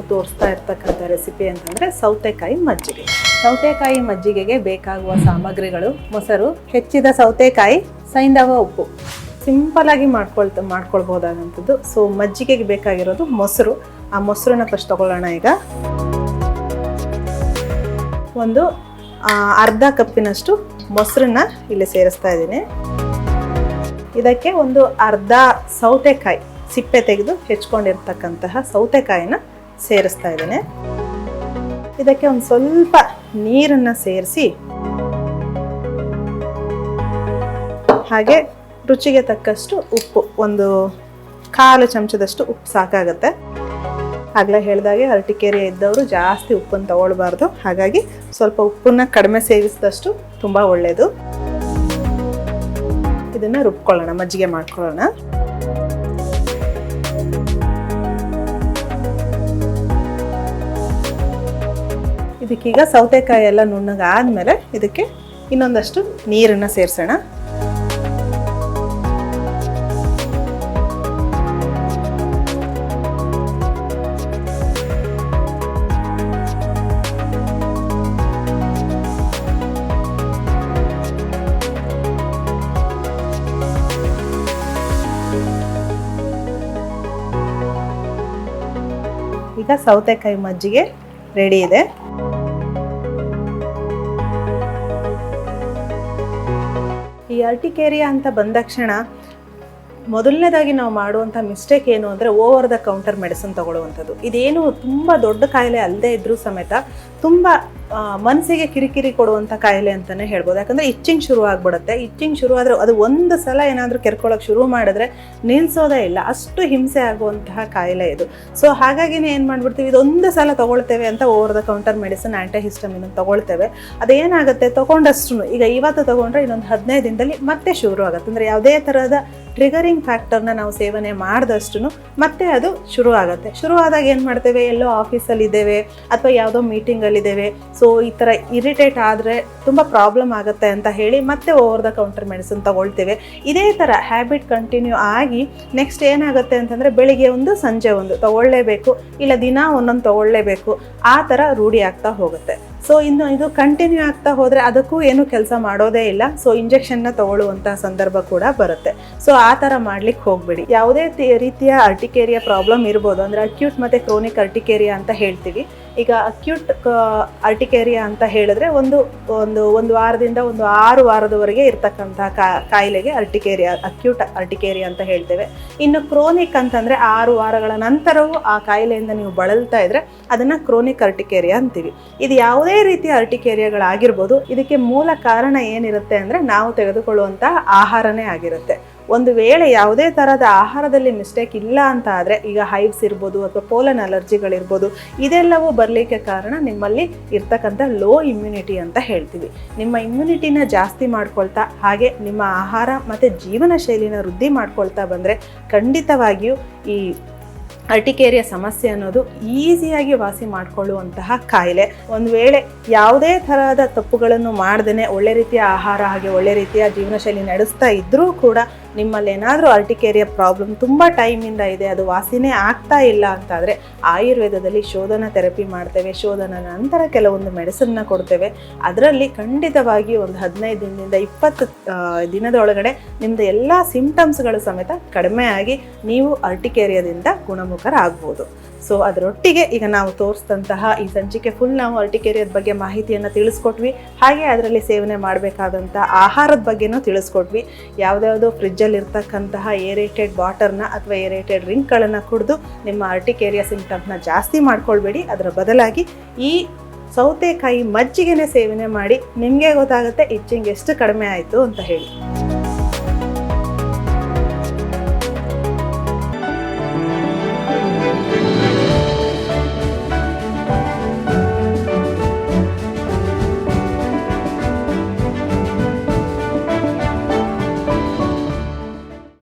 ನಾವು ತೋರಿಸ್ತಾ ಇರ್ತಕ್ಕಂಥ ರೆಸಿಪಿ ಅಂತಂದರೆ ಸೌತೆಕಾಯಿ ಮಜ್ಜಿಗೆ. ಸೌತೆಕಾಯಿ ಮಜ್ಜಿಗೆಗೆ ಬೇಕಾಗುವ ಸಾಮಗ್ರಿಗಳು, ಮೊಸರು, ಹೆಚ್ಚಿದ ಸೌತೆಕಾಯಿ, ಸೈಂಧವ ಉಪ್ಪು. ಸಿಂಪಲ್ ಆಗಿ ಮಾಡ್ಕೊಳ್ತಾ, ಮಾಡ್ಕೊಳ್ಬೋದಾದಂಥದ್ದು. ಸೊ ಮಜ್ಜಿಗೆಗೆ ಬೇಕಾಗಿರೋದು ಮೊಸರು. ಆ ಮೊಸರನ್ನ ಫಸ್ಟ್ ತಗೊಳ್ಳೋಣ ಈಗ. ಒಂದು ಅರ್ಧ ಕಪ್ಪಿನಷ್ಟು ಮೊಸರನ್ನ ಇಲ್ಲಿ ಸೇರಿಸ್ತಾ ಇದ್ದೀನಿ. ಇದಕ್ಕೆ ಒಂದು ಅರ್ಧ ಸೌತೆಕಾಯಿ ಸಿಪ್ಪೆ ತೆಗೆದು ಹೆಚ್ಕೊಂಡಿರ್ತಕ್ಕಂತಹ ಸೌತೆಕಾಯಿನ ಸೇರಿಸ್ತಾ ಇದ್ದೇನೆ. ಇದಕ್ಕೆ ಒಂದು ಸ್ವಲ್ಪ ನೀರನ್ನು ಸೇರಿಸಿ, ಹಾಗೆ ರುಚಿಗೆ ತಕ್ಕಷ್ಟು ಉಪ್ಪು, ಒಂದು ಕಾಲು ಚಮಚದಷ್ಟು ಉಪ್ಪು ಸಾಕಾಗುತ್ತೆ. ಆಗಲೇ ಹೇಳಿದಾಗೆ ಅರಟಿಕೆರೆ ಇದ್ದವರು ಜಾಸ್ತಿ ಉಪ್ಪನ್ನು ತಗೊಳ್ಬಾರ್ದು. ಹಾಗಾಗಿ ಸ್ವಲ್ಪ ಉಪ್ಪನ್ನ ಕಡಿಮೆ ಸೇವಿಸಿದಷ್ಟು ತುಂಬ ಒಳ್ಳೆಯದು ಇದನ್ನ ರುಬ್ಕೊಳ್ಳೋಣ, ಮಜ್ಜಿಗೆ ಮಾಡ್ಕೊಳ್ಳೋಣ. ಇದಕ್ಕೀಗ ಸೌತೆಕಾಯಿ ಎಲ್ಲ ನುಣ್ಣಗಾದ್ಮೇಲೆ ಇದಕ್ಕೆ ಇನ್ನೊಂದಷ್ಟು ನೀರನ್ನು ಸೇರಿಸೋಣ. ಈಗ ಸೌತೆಕಾಯಿ ಮಜ್ಜಿಗೆ ರೆಡಿ ಇದೆ. ಈ ಅರ್ಟಿಕೇರಿಯಾ ಅಂತ ಬಂದ ತಕ್ಷಣ ಮೊದಲನೇದಾಗಿ ನಾವು ಮಾಡುವಂಥ ಮಿಸ್ಟೇಕ್ ಏನು ಅಂದರೆ ಓವರ್ ದ ಕೌಂಟರ್ ಮೆಡಿಸಿನ್ ತಗೊಳ್ಳುವಂಥದ್ದು. ಇದೇನು ತುಂಬ ದೊಡ್ಡ ಕಾಯಿಲೆ ಅಲ್ಲದೆ ಇದ್ದರೂ ಸಮೇತ ತುಂಬ ಮನಸ್ಸಿಗೆ ಕಿರಿಕಿರಿ ಕೊಡುವಂಥ ಕಾಯಿಲೆ ಅಂತಲೇ ಹೇಳ್ಬೋದು. ಯಾಕಂದರೆ ಇಚ್ಚಿಂಗ್ ಶುರು ಆಗಿಬಿಡುತ್ತೆ. ಇಚ್ಚಿಂಗ್ ಶುರು ಆದರೆ ಅದು ಒಂದು ಸಲ ಏನಾದರೂ ಕೆರ್ಕೊಳ್ಳೋಕೆ ಶುರು ಮಾಡಿದ್ರೆ ನಿಲ್ಲಿಸೋದೇ ಇಲ್ಲ. ಅಷ್ಟು ಹಿಂಸೆ ಆಗುವಂತಹ ಕಾಯಿಲೆ ಇದು. ಸೊ ಹಾಗಾಗಿನೇ ಏನು ಮಾಡ್ಬಿಡ್ತೀವಿ? ಇದೊಂದು ಸಲ ತೊಗೊಳ್ತೇವೆ ಅಂತ over the counter medicine antihistamine ತೊಗೊಳ್ತೇವೆ. ಅದೇನಾಗುತ್ತೆ? ತೊಗೊಂಡಷ್ಟು ಈಗ ಇವತ್ತು ತೊಗೊಂಡ್ರೆ ಇನ್ನೊಂದು ಹದಿನೈದು ದಿನದಲ್ಲಿ ಮತ್ತೆ ಶುರು ಆಗುತ್ತೆ ಅಂದರೆ ಯಾವುದೇ ಥರದ ಟ್ರಿಗರಿಂಗ್ ಫ್ಯಾಕ್ಟರ್ನ ನಾವು ಸೇವನೆ ಮಾಡಿದಷ್ಟು ಮತ್ತೆ ಅದು ಶುರು ಆಗುತ್ತೆ ಶುರು ಆದಾಗ ಏನು ಮಾಡ್ತೇವೆ? ಎಲ್ಲೋ ಆಫೀಸಲ್ಲಿ ಇದ್ದೇವೆ ಅಥವಾ ಯಾವುದೋ ಮೀಟಿಂಗಲ್ಲಿದ್ದೇವೆ ಸೊ ಈ ಥರ ಇರಿಟೇಟ್ ಆದರೆ ತುಂಬ ಪ್ರಾಬ್ಲಮ್ ಆಗುತ್ತೆ ಅಂತ ಹೇಳಿ ಮತ್ತೆ ಓವರ್ ದ ಕೌಂಟರ್ ಮೆಡಿಸಿನ್ ತಗೊಳ್ತೇವೆ. ಇದೇ ಥರ ಹ್ಯಾಬಿಟ್ ಕಂಟಿನ್ಯೂ ಆಗಿ ನೆಕ್ಸ್ಟ್ ಏನಾಗುತ್ತೆ ಅಂತಂದರೆ ಬೆಳಿಗ್ಗೆ ಒಂದು, ಸಂಜೆ ಒಂದು ತಗೊಳ್ಳೇಬೇಕು. ಇಲ್ಲ ದಿನ ಒಂದೊಂದು ತಗೊಳ್ಳೇಬೇಕು. ಆ ಥರ ರೂಢಿ ಆಗ್ತಾ ಹೋಗುತ್ತೆ. ಸೊ ಇನ್ನು ಇದು ಕಂಟಿನ್ಯೂ ಆಗ್ತಾ ಹೋದರೆ ಅದಕ್ಕೂ ಏನು ಕೆಲಸ ಮಾಡೋದೇ ಇಲ್ಲ. ಸೊ ಇಂಜೆಕ್ಷನ್ನ ತಗೊಳ್ಳುವಂಥ ಸಂದರ್ಭ ಕೂಡ ಬರುತ್ತೆ. ಸೊ ಆ ಥರ ಮಾಡ್ಲಿಕ್ಕೆ ಹೋಗಬೇಡಿ. ಯಾವುದೇ ರೀತಿಯ ಅರ್ಟಿಕೇರಿಯಾ ಪ್ರಾಬ್ಲಮ್ ಇರ್ಬೋದು. ಅಂದರೆ ಅಕ್ಯೂಟ್ ಮತ್ತು ಕ್ರೋನಿಕ್ ಅರ್ಟಿಕೇರಿಯಾ ಅಂತ ಹೇಳ್ತೀವಿ. ಈಗ ಅಕ್ಯೂಟ್ ಅರ್ಟಿಕೇರಿಯಾ ಅಂತ ಹೇಳಿದ್ರೆ ಒಂದು ಒಂದು ಒಂದು ವಾರದಿಂದ ಒಂದು ಆರು ವಾರದವರೆಗೆ ಇರ್ತಕ್ಕಂಥ ಕಾ- ಕಾಯಿಲೆಗೆ ಅರ್ಟಿಕೇರಿಯಾ ಅಕ್ಯೂಟ್ ಅರ್ಟಿಕೇರಿಯಾ ಅಂತ ಹೇಳ್ತೇವೆ. ಇನ್ನು ಕ್ರೋನಿಕ್ ಅಂತಂದರೆ ಆರು ವಾರಗಳ ನಂತರವೂ ಆ ಕಾಯಿಲೆಯಿಂದ ನೀವು ಬಳಲ್ತಾ ಇದ್ರೆ ಅದನ್ನು ಕ್ರೋನಿಕ್ ಅರ್ಟಿಕೇರಿಯಾ ಅಂತೀವಿ. ಇದು ಯಾವುದೇ ರೀತಿಯ ಅರ್ಟಿಕೇರಿಯಾಗಳಾಗಿರ್ಬೋದು. ಇದಕ್ಕೆ ಮೂಲ ಕಾರಣ ಏನಿರುತ್ತೆ ಅಂದರೆ ನಾವು ತೆಗೆದುಕೊಳ್ಳುವಂಥ ಆಹಾರನೇ ಆಗಿರುತ್ತೆ. ಒಂದು ವೇಳೆ ಯಾವುದೇ ಥರದ ಆಹಾರದಲ್ಲಿ ಮಿಸ್ಟೇಕ್ ಇಲ್ಲ ಅಂತ ಆದರೆ, ಈಗ ಹೈವ್ಸ್ ಇರ್ಬೋದು ಅಥವಾ ಪೋಲನ್ ಅಲರ್ಜಿಗಳಿರ್ಬೋದು ಇದೆಲ್ಲವೂ ಬರಲಿಕ್ಕೆ ಕಾರಣ ನಿಮ್ಮಲ್ಲಿ ಇರ್ತಕ್ಕಂಥ ಲೋ ಇಮ್ಯುನಿಟಿ ಅಂತ ಹೇಳ್ತೀವಿ. ನಿಮ್ಮ ಇಮ್ಯುನಿಟಿನ ಜಾಸ್ತಿ ಮಾಡ್ಕೊಳ್ತಾ, ಹಾಗೆ ನಿಮ್ಮ ಆಹಾರ ಮತ್ತು ಜೀವನ ಶೈಲಿನ ವೃದ್ಧಿ ಮಾಡ್ಕೊಳ್ತಾ ಬಂದರೆ ಖಂಡಿತವಾಗಿಯೂ ಈ ಅರ್ಟಿಕೇರಿಯ ಸಮಸ್ಯೆ ಅನ್ನೋದು ಈಸಿಯಾಗಿ ವಾಸಿ ಮಾಡಿಕೊಳ್ಳುವಂತಹ ಕಾಯಿಲೆ. ಒಂದು ವೇಳೆ ಯಾವುದೇ ಥರದ ತಪ್ಪುಗಳನ್ನು ಮಾಡ್ದೇ ಒಳ್ಳೆ ರೀತಿಯ ಆಹಾರ ಹಾಗೆ ಒಳ್ಳೆ ರೀತಿಯ ಜೀವನ ಶೈಲಿ ನಡೆಸ್ತಾ ಇದ್ದರೂ ಕೂಡ ನಿಮ್ಮಲ್ಲಿ ಏನಾದರೂ ಅರ್ಟಿಕೇರಿಯ ಪ್ರಾಬ್ಲಮ್ ತುಂಬ ಟೈಮಿಂದ ಇದೆ ಅದು ವಾಸಿನೇ ಆಗ್ತಾ ಇಲ್ಲ ಅಂತಾದರೆ ಆಯುರ್ವೇದದಲ್ಲಿ ಶೋಧನ ಥೆರಪಿ ಮಾಡ್ತೇವೆ. ಶೋಧನ ನಂತರ ಕೆಲವೊಂದು ಮೆಡಿಸನ್ನ ಕೊಡ್ತೇವೆ. ಅದರಲ್ಲಿ ಖಂಡಿತವಾಗಿ ಒಂದು ಹದಿನೈದು ದಿನದಿಂದ ಇಪ್ಪತ್ತು ದಿನದೊಳಗಡೆ ನಿಮ್ಮದು ಎಲ್ಲ ಸಿಂಪ್ಟಮ್ಸ್ಗಳು ಸಮೇತ ಕಡಿಮೆ ಆಗಿ ನೀವು ಅರ್ಟಿಕೇರಿಯಾದಿಂದ ಗುಣಮುಖರಾಗ್ಬೋದು ಸೊ ಅದರೊಟ್ಟಿಗೆ ಈಗ ನಾವು ತೋರಿಸಿದಂತಹ ಈ ಸಂಚಿಕೆ ಫುಲ್ ನಾವು ಅರ್ಟಿಕೇರಿಯದ ಬಗ್ಗೆ ಮಾಹಿತಿಯನ್ನು ತಿಳಿಸ್ಕೊಟ್ವಿ. ಹಾಗೆ ಅದರಲ್ಲಿ ಸೇವನೆ ಮಾಡಬೇಕಾದಂಥ ಆಹಾರದ ಬಗ್ಗೆನೂ ತಿಳಿಸ್ಕೊಟ್ವಿ. ಯಾವುದ್ಯಾವುದೋ ಫ್ರಿಜ್ಜಲ್ಲಿ ಇರ್ತಕ್ಕಂತಹ ಏರೇಟೆಡ್ ವಾಟರ್ನ ಅಥವಾ ಏರೇಟೆಡ್ ಡ್ರಿಂಕ್ಗಳನ್ನು ಕುಡಿದು ನಿಮ್ಮ ಅರ್ಟಿಕೇರಿಯಾ ಸಿಂಟಮ್ನ ಜಾಸ್ತಿ ಮಾಡ್ಕೊಳ್ಬೇಡಿ. ಅದರ ಬದಲಾಗಿ ಈ ಸೌತೆಕಾಯಿ ಮಜ್ಜಿಗೆನೇ ಸೇವನೆ ಮಾಡಿ ನಿಮಗೆ ಗೊತ್ತಾಗುತ್ತೆ ಇಚ್ಚಿಂಗ್ ಎಷ್ಟು ಕಡಿಮೆ ಆಯಿತು ಅಂತ ಹೇಳಿ.